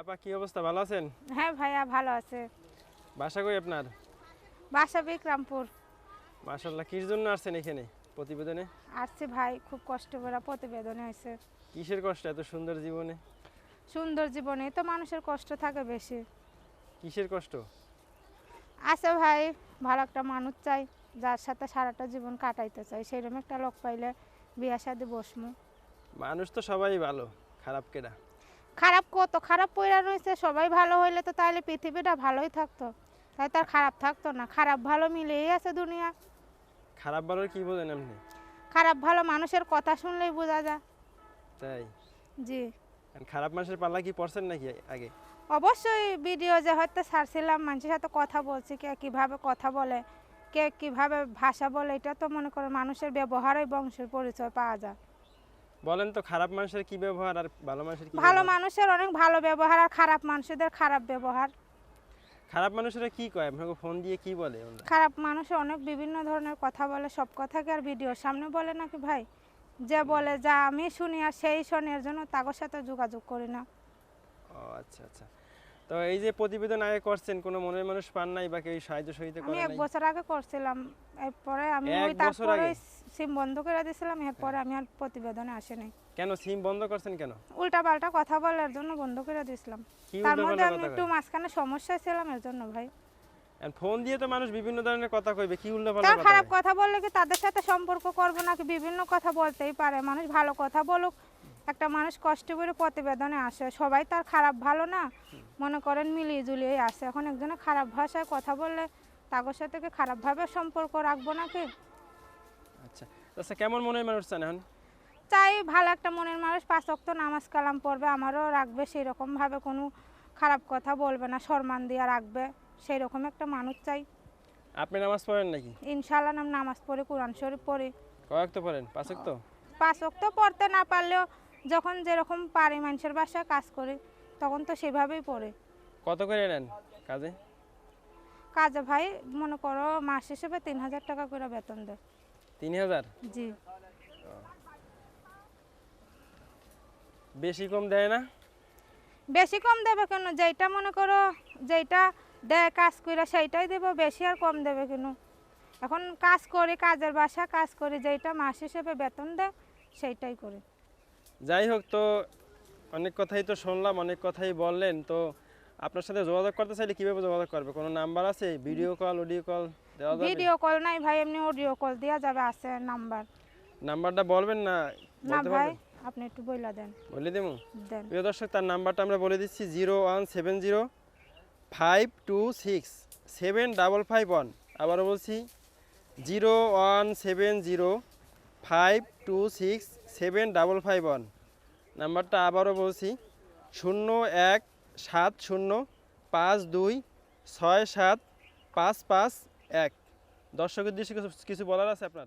আপা কি অবস্থা? ভালো আছেন? হ্যাঁ ভাইয়া ভালো আছে। বাসা কই আপনার? বাসা বিক্রমপুর। মাশাল্লাহ কির জন্য আসছেন এখানে প্রতিবেদনে? আসছে ভাই খুব কষ্ট করে প্রতিবেদন হয়েছে। কিসের কষ্ট এত সুন্দর জীবনে? সুন্দর জীবনে তো মানুষের কষ্ট থাকে বেশি। কিসের কষ্ট? আছে ভাই ভালো একটা মানুষ চাই যার সাথে সারাটা জীবন কাটাইতে চাই। সেইরকম একটা লোক পাইলে বিয়া শাদি বসমু। মানুষ তো সবাই ভালো খারাপ কেডা? খারাপ কত? খারাপ পইরা রয়েছে সবাই ভালো হইলে তো তাহলে পৃথিবীটা ভালোই থাকতো। তাই তার খারাপ থাকতো না। খারাপ ভালো মিলেই আছে দুনিয়া। খারাপ ভালোর কি বোঝেন আপনি? খারাপ ভালো মানুষের কথা শুনলেই বোঝা যায়। তাই? জি। আর খারাপ মানুষের পাল্লা কি পড়ছেন নাকি আগে? অবশ্যই ভিডিও যে হয়তো ছাড়ছিলাম মানুষের সাথে কথা বলছি কে কীভাবে কথা বলে কে কীভাবে ভাষা বলে এটা তো মনে করে মানুষের ব্যবহারই বংশের পরিচয় পাওয়া যায়। বলেন তো খারাপ মানুষের কি ব্যবহার আর ভালো মানুষের কি ভালো মানুষের অনেক ভালো ব্যবহার আর খারাপ মানুষদের খারাপ ব্যবহার। খারাপ মানুষেরা কি কয়? আপনাকে ফোন দিয়ে কি বলে খারাপ মানুষের অনেক বিভিন্ন ধরনের কথা বলে সব কথা কি আর ভিডিওর সামনে বলে নাকি ভাই? যে বলে যা আমি শুনি আর সেই শুনি এর জন্য তাদের সাথে যোগাযোগ করি না। ও আচ্ছা আচ্ছা। তো এই যে প্রতিবেদন আগে করছেন কোনো মনের মানুষ পান নাই বা কেউ সাহায্য সহিতে আমি এক বছর আগে করছিলাম। এরপরে আমি ওই তারপরে? সিম বন্ধ করে দিয়েছিলাম এরপরে আমি আর প্রতিবেদনে আসিনি। কেন? সিম বন্ধ করছেন কেন? উল্টা পাল্টা কথা বলার জন্য বন্ধ করে দিয়েছিলাম। তার মধ্যে আমি একটু? মাঝখানে সমস্যায় ছিলাম এর জন্য ভাই। ফোন দিয়ে তো মানুষ বিভিন্ন ধরনের কথা কইবে কি উল্টো পাল্টা কথা খারাপ কথা বললে কি তাদের সাথে সম্পর্ক করব নাকি? বিভিন্ন কথা বলতেই পারে মানুষ ভালো কথা বলুক। একটা মানুষ কষ্ট করে প্রতিবেদনে আসে সবাই তার খারাপ ভালো না। মনে করেন মিলিয়ে জুলিয়ে আসে। এখন একজনে খারাপ ভাষায় কথা বললে তাদের সাথে কি খারাপভাবে সম্পর্ক রাখব নাকি? আচ্ছা কেমন মনের মানুষ চান এখন? চাই ভালো একটা মনের মানুষ পাঁচ অক্ত নামাজ কালাম পড়বে আমারও রাখবে সেই রকমভাবে কোনো খারাপ কথা বলবে না সম্মান দিয়ে রাখবে সেই রকম একটা মানুষ চাই। আপনি নামাজ পড়েন নাকি? ইনশাল্লাহ নাম নামাজ পড়ে কোরআন শরীফ পড়ি। কয়েক তো পড়েন? পাঁচ তো পাঁচ অক্ত পড়তে না পারলেও যখন যেরকম পারি মানুষের বাসায় কাজ করি তখন তো সেভাবেই পড়ে। কত করে নেন কাজে? কাজে ভাই মনে করো মাস হিসেবে তিন হাজার টাকা করে বেতন দেয়। তিন হাজার? জি। বেশি কম দেয় না? বেশি কম দেবে কেন? যেইটা মনে করো যেইটা দেয় কাজ করে সেইটাই দেবো বেশি আর কম দেবে কেন? এখন কাজ করি কাজের বাসা কাজ করি যেইটা মাস হিসেবে বেতন দেয় সেইটাই করি। যাই হোক তো অনেক কথাই তো শুনলাম অনেক কথাই বললেন তো আপনার সাথে যোগাযোগ করতে চাইলে কীভাবে যোগাযোগ করবে? কোনো নাম্বার আছে? Video call audio call? দেওয়া যাবে? ভিডিও কল নাই ভাই এমনি অডিও কল দেওয়া যাবে আছে নাম্বার। নাম্বারটা বলবেন না? না ভাই আপনি একটু বইলা দেন। বলে দেবো প্রিয় দর্শক তার নাম্বারটা আমরা বলে দিচ্ছি zero one seven zero five two six seven double five one. আবারও বলছি zero one seven zero five two six seven double five one. নাম্বারটা আবারও বলছি শূন্য এক সাত শূন্য পাঁচ দুই ছয় সাত পাঁচ পাঁচ এক। দর্শকের দৃষ্টি কিছু বলার আছে আপনার?